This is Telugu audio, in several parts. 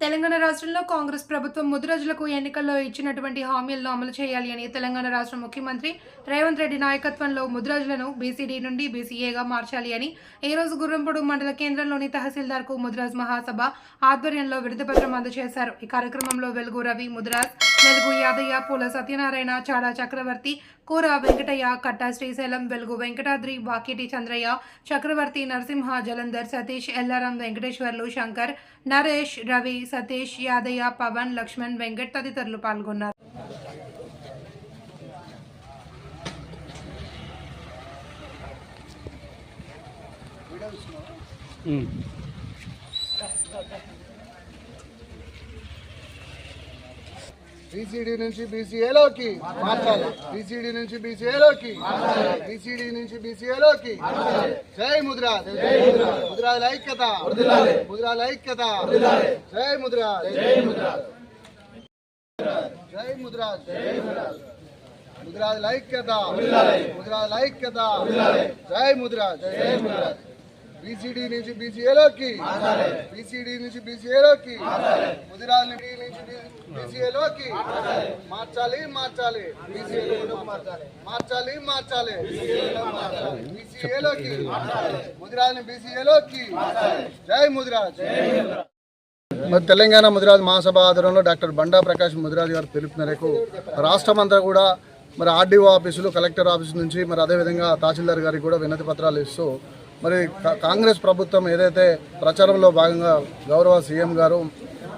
తెలంగాణ రాష్ట్రంలో కాంగ్రెస్ ప్రభుత్వం ముదిరాజులకు ఎన్నికల్లో ఇచ్చినటువంటి హామీలను అమలు చేయాలి అని తెలంగాణ రాష్ట్ర ముఖ్యమంత్రి రేవంత్ రెడ్డి నాయకత్వంలో ముదిరాజులను బీసీడీ నుండి బీసీఏగా మార్చాలి అని ఈ రోజు గుర్రంపూడు మండల కేంద్రంలోని తహసీల్దార్కు ముద్రాజ్ మహాసభ ఆధ్వర్యంలో విడతపత్రం అందజేశారు. ఈ కార్యక్రమంలో వెలుగు రవి ముద్రాజ్ వెలుగు యాదయ్య పూల సత్యనారాయణ చాడా చక్రవర్తి కూర వెంకటయ్య కట్టా శ్రీశైలం వెలుగు వెంకటాద్రి వాకిటి చంద్రయ్య చక్రవర్తి నరసింహ జలంధర్ సతీష్ ఎల్లారం వెంకటేశ్వర్లు శంకర్ నరేష్ రవి సతీష్ యాదయ్య పవన్ లక్ష్మణ్ వెంకట్ తదితరులు పాల్గొన్నారు బీసీడీ నుంచి బీసీఏలోకి మార్చాలి. బీసీడీ నుంచి బీసీఏలోకి బీసీడీ నుంచి బీసీఏలోకి జై ముద్రాజ్ ముద్రాజ్ ఐక్యత. ముద్రాజ్ ఐక్యత. జై ముద్రాజ్ జై ముద్రాజ్ ముద్రాజ్ ఐక్యత. ముద్రాజ్ ఐక్యత. జై ముద్రాజ్ జై ముద్రాజ్ బీసీడీ నుంచి బీసీఏలోకి బీసీడీ నుంచి బీసీఏలోకి ముదిరాల నుంచి బీసీఏలోకి. మార్చాలి మార్చాలి. బీసీఏలో మార్చాలి. మార్చాలి మార్చాలి. బీసీఏలోకి. ముదిరాలని బీసీఏలోకి. జై ముదిరాజ్. మరి తెలంగాణ ముదిరాజ్ మహాసభ ఆధ్వర్యంలో డాక్టర్ బండా ప్రకాష్ ముదిరాజ్ గారు పిలుపు మేరకు రాష్ట్రం కూడా మరి ఆర్డీఓ ఆఫీసులు కలెక్టర్ ఆఫీసు నుంచి మరి అదేవిధంగా తహసీల్దార్ గారికి కూడా వినతి పత్రాలు ఇస్తూ మరి కా- కాంగ్రెస్ ప్రభుత్వం ఏదైతే ప్రచారంలో భాగంగా గౌరవ సీఎం గారు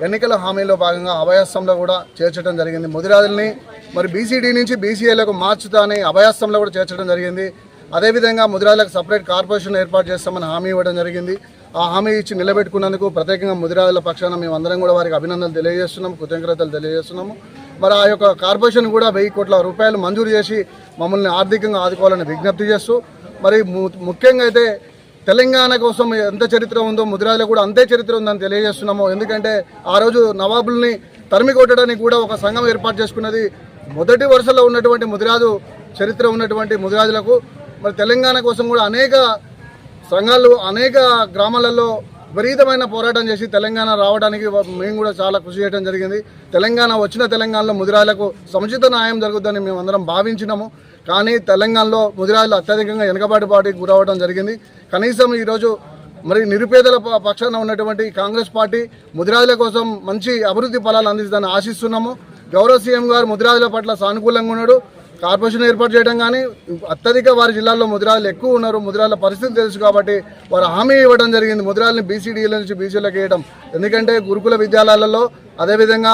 ఎన్నికల హామీలో భాగంగా అభయాస్తంలో కూడా చేర్చడం జరిగింది. ముదిరాజుల్ని మరి బీసీడీ నుంచి బీసీఏలకు మార్చుతా అని అభయాస్తంలో కూడా చేర్చడం జరిగింది. అదేవిధంగా ముదిరాజులకు సపరేట్ కార్పొరేషన్ ఏర్పాటు చేస్తామని హామీ ఇవ్వడం జరిగింది. ఆ హామీ ఇచ్చి నిలబెట్టుకున్నందుకు ప్రత్యేకంగా ముదిరాజుల పక్షాన మేము అందరం కూడా వారికి అభినందనలు తెలియజేస్తున్నాము కృతజ్ఞతలు తెలియజేస్తున్నాము. మరి ఆ యొక్క కార్పొరేషన్ కూడా వెయ్యి కోట్ల రూపాయలు మంజూరు చేసి మమ్మల్ని ఆర్థికంగా ఆదుకోవాలని విజ్ఞప్తి చేస్తూ మరి ము- ముఖ్యంగా అయితే తెలంగాణ కోసం ఎంత చరిత్ర ఉందో ముదిరాజులో కూడా అంతే చరిత్ర ఉందని తెలియజేస్తున్నాము. ఎందుకంటే ఆ రోజు నవాబుల్ని తరిమి కొట్టడానికి కూడా ఒక సంఘం ఏర్పాటు చేసుకున్నది. మొదటి వరుసలో ఉన్నటువంటి ముదిరాజు చరిత్ర ఉన్నటువంటి ముదిరాజులకు మరి తెలంగాణ కోసం కూడా అనేక సంఘాలు అనేక గ్రామాలలో విపరీతమైన పోరాటం చేసి తెలంగాణ రావడానికి మేము కూడా చాలా కృషి చేయడం జరిగింది. తెలంగాణ వచ్చిన తెలంగాణలో ముదిరాలకు సముచిత న్యాయం జరుగుతుందని మేము అందరం భావించినాము. కానీ తెలంగాణలో ముదిరాజులు అత్యధికంగా వెనుకబాటు పార్టీకి గురవడం జరిగింది. కనీసం ఈరోజు మరి నిరుపేదల పక్షాన ఉన్నటువంటి కాంగ్రెస్ పార్టీ ముదిరాజుల కోసం మంచి అభివృద్ధి ఫలాలు అందిస్తుందని ఆశిస్తున్నాము. గౌరవ సీఎం గారు ముదిరాజుల పట్ల సానుకూలంగా ఉన్నాడు. కార్పొరేషన్ ఏర్పాటు చేయడం కానీ అత్యధిక వారి జిల్లాల్లో ముద్రాలు ఎక్కువ ఉన్నారు ముద్రాల పరిస్థితి తెలుసు కాబట్టి వారు హామీ ఇవ్వడం జరిగింది. ముదిరాజుని బీసీడీల నుంచి బీసీలకు వేయడం ఎందుకంటే గురుకుల విద్యాలయాలలో అదేవిధంగా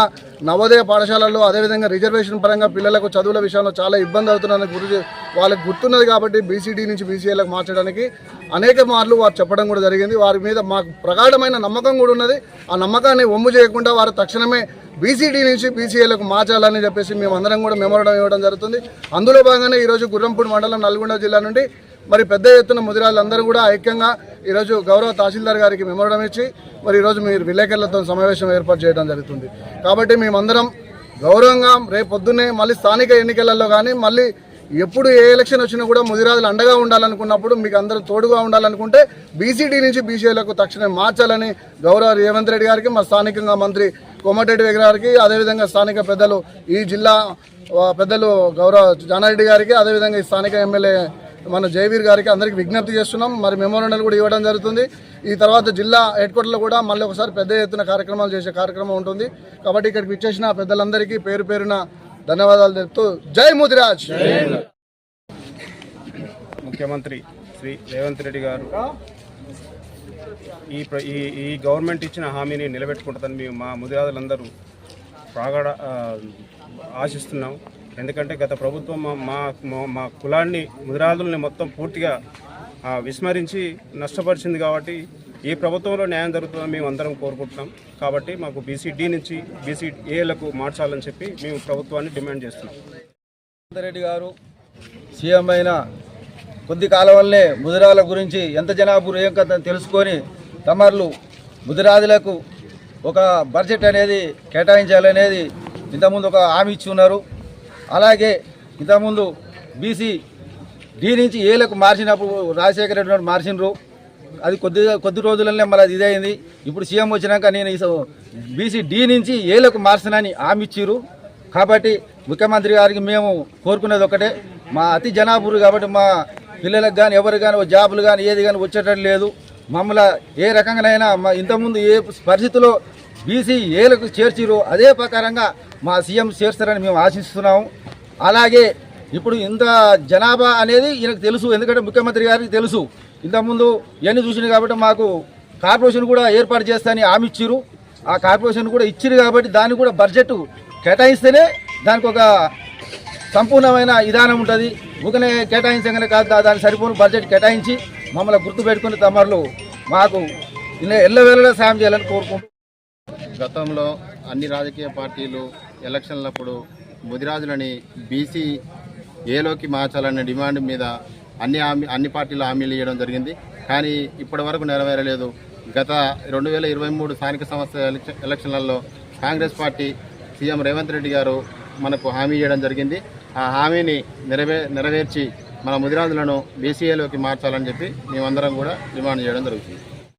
నవోదయ పాఠశాలల్లో అదేవిధంగా రిజర్వేషన్ పరంగా పిల్లలకు చదువుల విషయంలో చాలా ఇబ్బంది అవుతున్నారని గురి వాళ్ళకి గుర్తున్నది కాబట్టి బీసీడీ నుంచి బీసీఏలకు మార్చడానికి అనేక మార్లు వారు చెప్పడం కూడా జరిగింది. వారి మీద మాకు ప్రగాఢమైన నమ్మకం కూడా ఉన్నది. ఆ నమ్మకాన్ని ఒమ్ము చేయకుండా వారు తక్షణమే బీసీడీ నుంచి బీసీఏలకు మార్చాలని చెప్పేసి మేము అందరం కూడా మెమోరడం ఇవ్వడం జరుగుతుంది. అందులో భాగంగానే ఈరోజు గుర్రంపూడి మండలం నల్గొండ జిల్లా నుండి మరి పెద్ద ఎత్తున ముదిరాళ్ళందరూ కూడా ఐక్యంగా ఈరోజు గౌరవ తహసీల్దార్ గారికి మెమోరడం ఇచ్చి మరి ఈరోజు మీరు విలేకరులతో సమావేశం ఏర్పాటు చేయడం జరుగుతుంది. కాబట్టి మేమందరం గౌరవంగా రేపు పొద్దున్నే మళ్ళీ స్థానిక ఎన్నికలలో కానీ మళ్ళీ ఎప్పుడు ఏ ఎలక్షన్ వచ్చినా కూడా ముదిరాజులు అండగా ఉండాలనుకున్నప్పుడు మీకు అందరూ తోడుగా ఉండాలనుకుంటే బీసీడీ నుంచి బీసీఏలకు తక్షణమే మార్చాలని గౌరవ రేవంత్ రెడ్డి గారికి మా స్థానికంగా మంత్రి కోమటిరెడ్డి విగ్రహారికి గారికి అదేవిధంగా స్థానిక పెద్దలు ఈ జిల్లా పెద్దలు గౌరవ జానారెడ్డి గారికి అదేవిధంగా ఈ స్థానిక ఎమ్మెల్యే మన జయవీర్ గారికి అందరికీ విజ్ఞప్తి చేస్తున్నాం. మరి మెమోరండల్ కూడా ఇవ్వడం జరుగుతుంది. ఈ తర్వాత జిల్లా హెడ్ క్వార్టర్లో కూడా మళ్ళీ ఒకసారి పెద్ద ఎత్తున కార్యక్రమాలు చేసే కార్యక్రమం ఉంటుంది. కాబట్టి ఇక్కడికి విచ్చేసిన పెద్దలందరికీ పేరు పేరున ధన్యవాదాలు తెలుపుతూ జై ముదిరాజ్ ముఖ్యమంత్రి శ్రీ రేవంత్ రెడ్డి గారు ఈ ప్ర- ఈ ఈ గవర్నమెంట్ ఇచ్చిన హామీని నిలబెట్టుకుంటుందని మేము మా ముదిరాజులందరూ ప్రాగడ ఆశిస్తున్నాం. ఎందుకంటే గత ప్రభుత్వం మా మా- కులాన్ని ముదిరాదుల్ని మొత్తం పూర్తిగా విస్మరించి నష్టపరిచింది కాబట్టి ఈ ప్రభుత్వంలో న్యాయం జరుగుతుందని మేము అందరం కోరుకుంటున్నాం. కాబట్టి మాకు బీసీడీ నుంచి బీసీ ఏలకు మార్చాలని చెప్పి మేము ప్రభుత్వాన్ని డిమాండ్ చేస్తున్నాం. రెడ్డి గారు సీఎం అయిన కొద్ది కాలం వల్లే ముదిరాల గురించి ఎంత జనాభా ఏం కథ తెలుసుకొని తమర్లు ముదిరాదులకు ఒక బడ్జెట్ అనేది కేటాయించాలనేది ఇంతకుముందు ఒక హామీ ఇచ్చి ఉన్నారు. అలాగే ఇంతకుముందు బీసీ డి నుంచి ఏలకు మార్చినప్పుడు రాజశేఖర రెడ్డి గారు మార్చినారు అది కొద్ది కొద్ది రోజులనే మళ్ళీ అది ఇదైంది. ఇప్పుడు సీఎం వచ్చినాక నేను ఈ బీసీ డి నుంచి ఏలకు మార్చనని హామీ ఇచ్చిర్రు. కాబట్టి ముఖ్యమంత్రి గారికి మేము కోరుకునేది ఒకటే. మా అతి జనాభురు కాబట్టి మా పిల్లలకు కానీ ఎవరు కానీ జాబులు కానీ ఏది కానీ వచ్చేటట్టు లేదు. మమ్మల్ని ఏ రకంగానైనా మా ఇంతకుముందు ఏ పరిస్థితిలో బీసీ ఏలకు చేర్చిరు అదే ప్రకారంగా మా సీఎం చేర్చారని మేము ఆశిస్తున్నాము. అలాగే ఇప్పుడు ఇంత జనాభా అనేది ఈయనకు తెలుసు ఎందుకంటే ముఖ్యమంత్రి గారికి తెలుసు. ఇంతకుముందు ఇవన్నీ చూసింది కాబట్టి మాకు కార్పొరేషన్ కూడా ఏర్పాటు చేస్తానని హామీ ఇచ్చిర్రు. ఆ కార్పొరేషన్ కూడా ఇచ్చిరు కాబట్టి దాన్ని కూడా బడ్జెట్ కేటాయిస్తేనే దానికి ఒక సంపూర్ణమైన విధానం ఉంటుంది. ఊకనే కేటాయించగానే కాదు దాన్ని సరిపోను బడ్జెట్ కేటాయించి మమ్మల్ని గుర్తుపెట్టుకుని తమరులు మాకు ఎల్లవేళలా సాయం చేయాలని కోరుకుంటున్నాం. గతంలో అన్ని రాజకీయ పార్టీలు ఎలక్షన్లప్పుడు ముదిరాజులని బీసీ ఏలోకి మార్చాలనే డిమాండ్ మీద అన్ని హామీ అన్ని పార్టీలు హామీలు ఇవ్వడం జరిగింది. కానీ ఇప్పటి వరకు నెరవేరలేదు. గత రెండు వేల ఇరవై మూడు స్థానిక సంస్థ ఎలక్షన్లలో Congress party CM Revanth Reddy garu మనకు హామీ ఇవ్వడం జరిగింది. ఆ హామీని నెరవే నెరవేర్చి మన ముదిరాజులను బీసీఏలోకి మార్చాలని చెప్పి మేమందరం కూడా డిమాండ్ చేయడం జరుగుతుంది.